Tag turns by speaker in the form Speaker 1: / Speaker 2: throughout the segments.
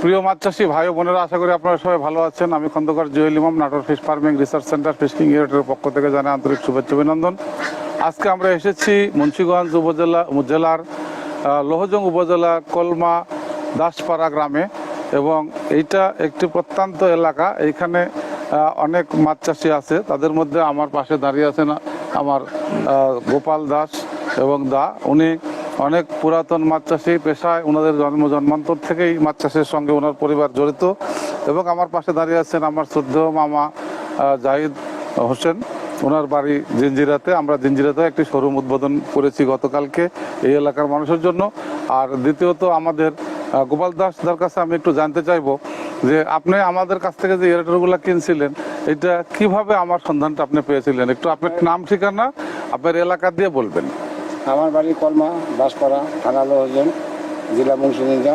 Speaker 1: প্রিয় মাছ চাষি, ভাই বোনেরা, আশা করি আপনারা সবাই ভালো আছেন। আমি Khandakar Jewel Imam, Natore fish farming research centre, fishing ইউনিটের পক্ষ থেকে জানাই আন্তরিক শুভেচ্ছা, অভিনন্দন। আজকে আমরা এসেছি মুন্সিগঞ্জ উপজেলা জেলার লোহজং উপজেলা, কলমা, দাসপাড়া গ্রামে এবং এইটা একটি প্রত্যন্ত এলাকা। এইখানে অনেক মাছ চাষি আছে। তাদের মধ্যে আমার পাশে দাঁড়িয়ে আছেন আমার গোপাল দাস এবং দা। উনি অনেক পুরাতন মাছ চাষি পেশায় ওনাদের জন্ম জন্মান্তর থেকেই মাছ চাষের সঙ্গে ওনার পরিবার জড়িত। এবং আমার পাশে দাঁড়িয়ে আছেন আমার শ্রদ্ধেয় মামা জাহিদ হোসেন। ওনার বাড়ি জিঞ্জিরাতে আমরা জিঞ্জিরাতে একটি শোরুম উদ্বোধন করেছি গতকালকে এই এলাকার মানুষের জন্য। আর দ্বিতীয়ত আমাদের গোপাল দাসদার কাছে আমি একটু জানতে চাইব যে আপনি আমাদের কাছ থেকে যে এয়ারটেলগুলো কিনছিলেন, এটা কীভাবে আমার সন্ধানটা আপনি পেয়েছিলেন? একটু আপনার নাম ঠিকানা, আপনার এলাকা দিয়ে বলবেন।
Speaker 2: আমার বাড়ি কলমা দাসপাড়া থানা লোহজন জেলা মুন্সিগঞ্জ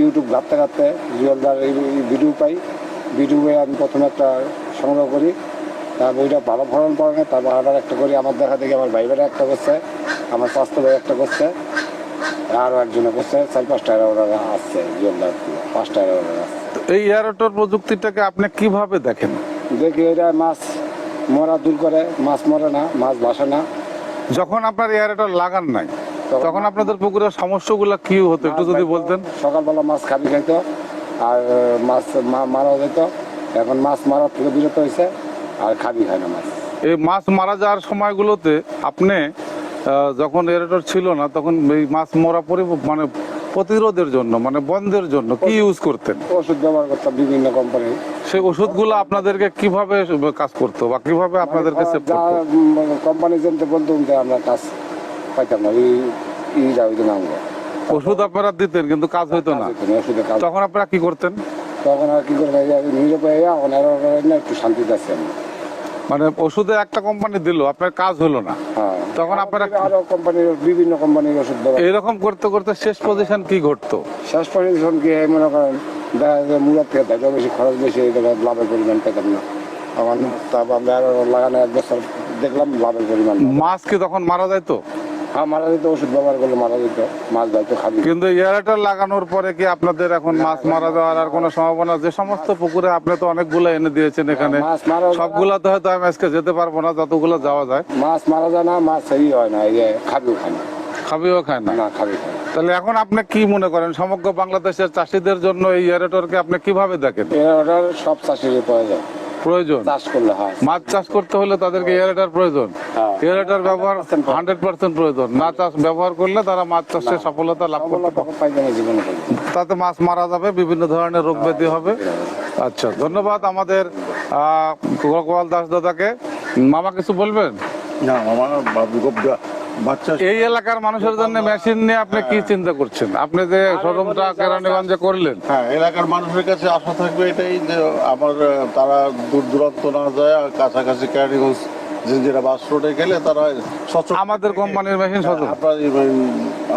Speaker 2: ইউটিউব ঘাটতে ঘাটতে জুয়েলদার ভিডিও পাই। ভিডিও আমি প্রথমে একটা সংগ্রহ করি। তারপর ওইটা ভালো ফলন পড়ে না তারপর আবার একটা করি। আমার দেখা দেখি আমার ভাই ভাইরা একটা করছে আমার স্বাস্থ্য ভাই একটা করছে আরও একজনে করছে। চার পাঁচটা অর্ডার আসছে জুয়েলদার পাঁচটা অর্ডার আসছে।
Speaker 1: এই এয়ারটেল প্রযুক্তিটাকে আপনি কীভাবে দেখেন?
Speaker 2: দেখি এটা মাছ মরা দূর করে মাছ মরে না মাছ ভাসে না।
Speaker 1: যখন আপনার এয়ারেটর লাগান নাই তখন আপনাদের পুকুরের সমস্যাগুলো কি হতো একটু যদি বলতেন?
Speaker 2: সকালবেলা মাছ খাবি খাইতো আর মাছ মারা যেত। এখন মাছ মারার থেকে বিরত হয়েছে আর খাবি খায় না মাছ।
Speaker 1: এই মাছ মারা যাওয়ার সময়গুলোতে আপনি যখন এয়ারটেল ছিল না তখন এই মাছ মরা পরে মানে প্রতিরোধের জন্য মানে বন্ধের জন্য কি ইউজ করতেন?
Speaker 2: ওষুধ ব্যবহার করতাম বিভিন্ন কোম্পানি
Speaker 1: সেই ওষুধগুলো আপনাদেরকে কীভাবে কাজ করতো বা কীভাবে আপনাদেরকে সেভ করতো?
Speaker 2: কোম্পানি জানতে বলতো যে আমরা কাজ পাইতাম না এই ই যা হইতো না আমরা।
Speaker 1: ওষুধ আপনারা দিতেন কিন্তু কাজ হইতো না। তখন আপনারা কি করতেন?
Speaker 2: তখন আর কি করে নিজে পেয়ে ওনার একটু শান্তিতে আছি আমরা।
Speaker 1: মানে ওষুধের একটা কোম্পানি দিল আপনার কাজ হলো না।
Speaker 2: হ্যাঁ।
Speaker 1: তখন আপনারা
Speaker 2: আরও কোম্পানির বিভিন্ন কোম্পানির ওষুধ দেবো
Speaker 1: এরকম করতে করতে শেষ পজিশন কি ঘটতো?
Speaker 2: শেষ পজিশন কি মনে করেন দেখা যায় মুরাদ থেকে দেখা বেশি খরচ বেশি লাভের পরিমাণ পেতাম না। আমার তারপর লাগানো এক বছর দেখলাম লাভের পরিমাণ।
Speaker 1: মাছ কি তখন মারা যাইতো?
Speaker 2: হ্যাঁ মারা যেত ওষুধ ব্যবহার করলে মারা যেত মাছ যাইতো খাবি।
Speaker 1: কিন্তু এয়ারটেল লাগানোর পরে কি আপনাদের এখন মাছ মারা যাওয়ার আর কোনো সম্ভাবনা যে সমস্ত পুকুরে আপনি তো অনেকগুলো এনে দিয়েছেন এখানে। সবগুলা তো হয়তো আমি আজকে যেতে পারব না যতগুলো যাওয়া যায়।
Speaker 2: মাছ মারা যায় না মাছ সেই হয় না এই খাবিও খায় না।
Speaker 1: খাবিও খায় না?
Speaker 2: না খাবি খায়
Speaker 1: তাহলে এখন আপনি কি মনে করেন? সমগ্র বাংলাদেশের চাষিদের জন্য এই এয়ারটেলকে আপনি কীভাবে দেখেন?
Speaker 2: সব চাষির প্রয়োজন
Speaker 1: প্রয়োজন।
Speaker 2: চাষ করলে হয়।
Speaker 1: মাছ চাষ করতে হলে তাদেরকে এয়ারটেল প্রয়োজন।
Speaker 2: হ্যাঁ।
Speaker 1: এয়ারটেল ব্যবহার হান্ড্রেড পার্সেন্ট প্রয়োজন। না চাষ ব্যবহার করলে তারা মাছ চাষে সফলতা লাভ করতে। তাতে মাছ মারা যাবে বিভিন্ন ধরনের রোগ ব্যাধি হবে। আচ্ছা ধন্যবাদ আমাদের আহ, গোপাল দাস দাদাকে। মামা কিছু বলবেন?
Speaker 3: না বাচ্চা
Speaker 1: এই এলাকার মানুষের জন্য মেশিন নিয়ে আপনি কি চিন্তা করছেন? আপনি যে শোরুমটা কেরানীগঞ্জে করলেন।
Speaker 3: হ্যাঁ এলাকার মানুষের কাছে আশা থাকবে এটাই যে আমার তারা দূর দূরান্ত না যায় আর কাছাকাছি যেটা বাস রোডে গেলে তারা সচল
Speaker 1: আমাদের কোম্পানির মেশিন সচল।
Speaker 3: আপনার এই,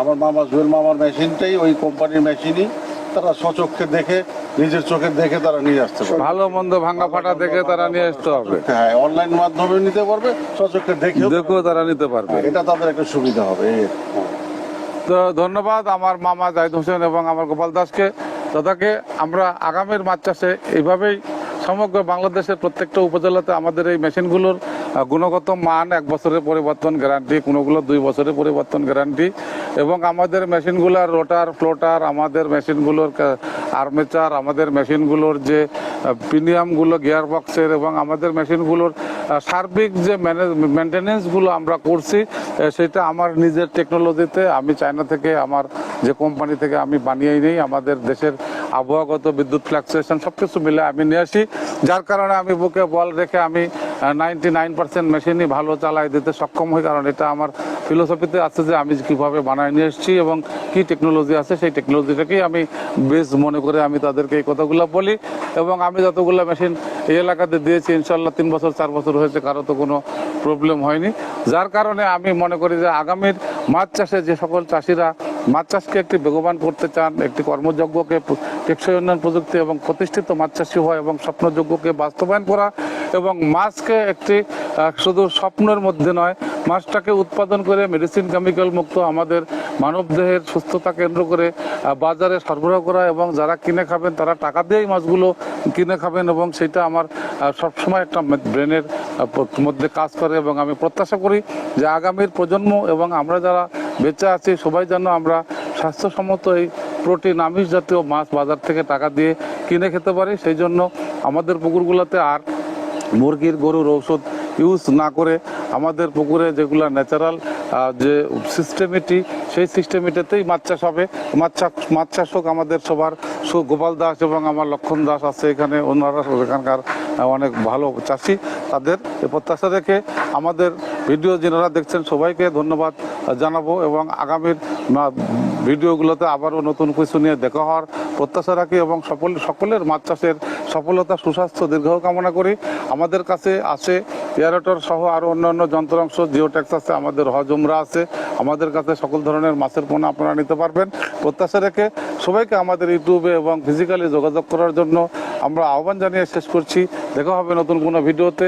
Speaker 3: আমার মামা জুয়েল মামার মেশিনটাই ওই কোম্পানির মেশিনই তারা সচক্ষে দেখে নিজের চোখে দেখে তারা নিয়ে আসতে পারবে।
Speaker 1: ভালো মন্দ ভাঙ্গা ফাটা দেখে তারা নিয়ে আসতে হবে
Speaker 3: হ্যাঁ অনলাইন মাধ্যমে নিতে পারবে সচক্ষে দেখেও
Speaker 1: দেখেও তারা নিতে পারবে।
Speaker 3: এটা তাদের একটা সুবিধা হবে
Speaker 1: তো ধন্যবাদ আমার মামা জাহিদ হোসেন এবং আমার গোপাল দাসকে। দাদাকে আমরা আগামীর মাছ চাষে এইভাবেই সমগ্র বাংলাদেশের প্রত্যেকটা উপজেলাতে আমাদের এই মেশিনগুলোর গুণগত মান এক বছরের পরিবর্তন গ্যারান্টি কোনোগুলো দুই বছরের পরিবর্তন গ্যারান্টি এবং আমাদের মেশিনগুলোর রোটার, ফ্লোটার, আমাদের মেশিনগুলোর আর্মেচার, আমাদের মেশিনগুলোর যে প্রিমিয়ামগুলো গিয়ার বক্সের এবং আমাদের মেশিনগুলোর সার্বিক যে মেনটেনেন্সগুলো আমরা করছি সেটা আমার নিজের টেকনোলজিতে, আমি চায়না থেকে আমার যে কোম্পানি থেকে আমি বানিয়ে নিই, আমাদের দেশের আবহাওয়াগত বিদ্যুৎ ফ্লাকচুয়েশন সব কিছু মিলে আমি নিয়ে আসি। যার কারণে আমি বুকে বল রেখে আমি নাইনটি নাইন পার্সেন্ট মেশিনই ভালো চালাই দিতে সক্ষম হই, কারণ এটা আমার ফিলোসফিতে আছে যে আমি কীভাবে বানায় নিয়ে এসেছি এবং কি টেকনোলজি আছে, সেই টেকনোলজিটাকেই আমি বেশ মনে করে আমি তাদেরকে এই কথাগুলো বলি। এবং আমি যতগুলো মেশিন এই এলাকাতে দিয়েছি ইনশাল্লাহ তিন বছর, চার বছর হয়েছে, কারও তো কোনো প্রবলেম হয়নি। যার কারণে আমি মনে করি যে আগামীর মাছ চাষে যে সকল চাষিরা মাছ চাষকে একটি বেগবান করতে চান, একটি কর্মযজ্ঞকে টেকসই উন্নয়ন প্রযুক্তি এবং প্রতিষ্ঠিত মাছ চাষি হওয়া এবং স্বপ্নযোগ্যকে বাস্তবায়ন করা এবং মাছকে একটি শুধু স্বপ্নের মধ্যে নয়, মাছটাকে উৎপাদন করে মেডিসিন কেমিক্যাল মুক্ত আমাদের মানবদেহের সুস্থতা কেন্দ্র করে বাজারে সরবরাহ করা এবং যারা কিনে খাবেন তারা টাকা দিয়েই মাছগুলো কিনে খাবেন এবং সেটা আমার সবসময় একটা ব্রেনের মধ্যে কাজ করে এবং আমি প্রত্যাশা করি যে আগামীর প্রজন্ম এবং আমরা যারা বেঁচে আছি। সবাই যেন আমরা স্বাস্থ্যসম্মত এই প্রোটিন, আমিষ জাতীয় মাছ বাজার থেকে টাকা দিয়ে কিনে খেতে পারি। সেই জন্য আমাদের পুকুরগুলোতে আর মুরগির গরুর ঔষধ ইউজ না করে আমাদের পুকুরে যেগুলো ন্যাচারাল যে সিস্টেমিটি সেই সিস্টেমিটিতেই মাছ চাষ হবে। মাছ চাষ মাছ চাষ হোক আমাদের সবার গোপাল দাস এবং আমার লক্ষণ দাস আছে এখানে। ওনারা এখানকার অনেক ভালো চাষি। তাদের প্রত্যাশা রেখে আমাদের ভিডিও যারা দেখছেন সবাইকে ধন্যবাদ জানাব এবং আগামীর ভিডিওগুলোতে আবারও নতুন কিছু নিয়ে দেখা হওয়ার প্রত্যাশা রাখি এবং সকল সকলের মাছ চাষের সফলতা, সুস্বাস্থ্য দীর্ঘ কামনা করি। আমাদের কাছে আছে এয়ারোটর সহ আরও অন্যান্য যন্ত্রাংশ জিওট্যাক্স আছে, আমাদের হজমরা আছে। আমাদের কাছে সকল ধরনের মাছের পণ্য আপনারা নিতে পারবেন। প্রত্যাশা রেখে সবাইকে আমাদের ইউটিউবে এবং ফিজিক্যালি যোগাযোগ করার জন্য আমরা আহ্বান জানিয়ে শেষ করছি। দেখা হবে নতুন কোনো ভিডিওতে।